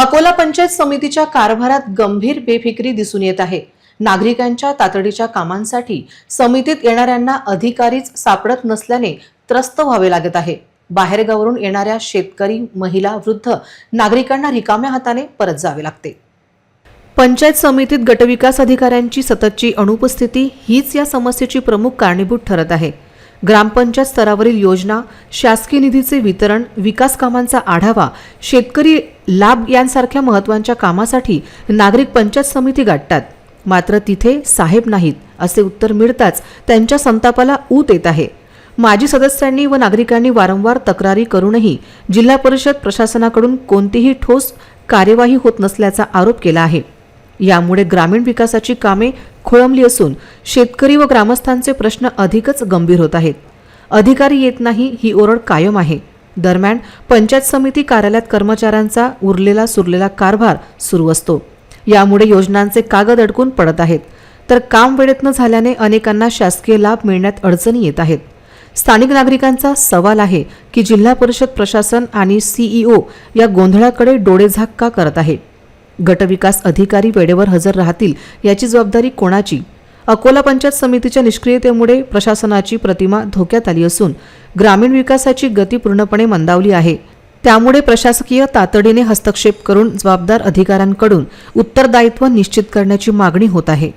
अकोला पंचायत समितीच्या कारभारात गंभीर बेफिक्री दिसून येत आहे. नागरिकांच्या तातडीच्या कामांसाठी समितीत येणाऱ्यांना अधिकारीच सापडत नसल्याने त्रस्त व्हावे लागत आहे. बाहेरगावरून येणाऱ्या शेतकरी महिला वृद्ध नागरिकांना रिकाम्या हाताने परत जावे लागते. पंचायत समितीत गटविकास अधिकाऱ्यांची सततची अनुपस्थिती हीच या समस्येची प्रमुख कारणीभूत ठरत आहे. ग्रामपंचायत स्तरावरील योजना शासकीय निधीचे वितरण विकास कामांचा आढावा शेतकरी लाभ यांसारख्या महत्त्वाच्या कामासाठी नागरिक पंचायत समिती गाठतात. मात्र तिथे साहेब नाहीत असे उत्तर मिळताच त्यांच्या संतापाला ऊत येत आहे. माजी सदस्यांनी व नागरिकांनी वारंवार तक्रारी करूनही जिल्हा परिषद प्रशासनाकडून कोणतीही ठोस कार्यवाही होत नसल्याचा आरोप केला आहे. यामुळे ग्रामीण विकासाची कामे खोळंबली असून शेतकरी व ग्रामस्थांचे प्रश्न अधिकच गंभीर होत आहेत. अधिकारी येत नाही ही ओरड कायम आहे. दरम्यान पंचायत समिती कार्यालयात कर्मचाऱ्यांचा उरलेला सुरलेला कारभार सुरू असतो. यामुळे योजनांचे कागद अडकून पडत आहेत. तर काम वेळेत न झाल्याने अनेकांना शासकीय लाभ मिळण्यात अडचणी येत आहेत. स्थानिक नागरिकांचा सवाल आहे की जिल्हा परिषद प्रशासन आणि सीईओ या गोंधळाकडे डोळेझाक का करत आहे? गटविकास अधिकारी वेळेवर हजर राहतील याची जबाबदारी कोणाची? अकोला पंचायत समितीच्या निष्क्रियतेमुळे प्रशासनाची प्रतिमा धोक्यात आली असून ग्रामीण विकासाची गती पूर्णपणे मंदावली आहे. त्यामुळे प्रशासकीय तातडीने हस्तक्षेप करून जबाबदार अधिकाऱ्यांकडून उत्तरदायित्व निश्चित करण्याची मागणी होत आहे.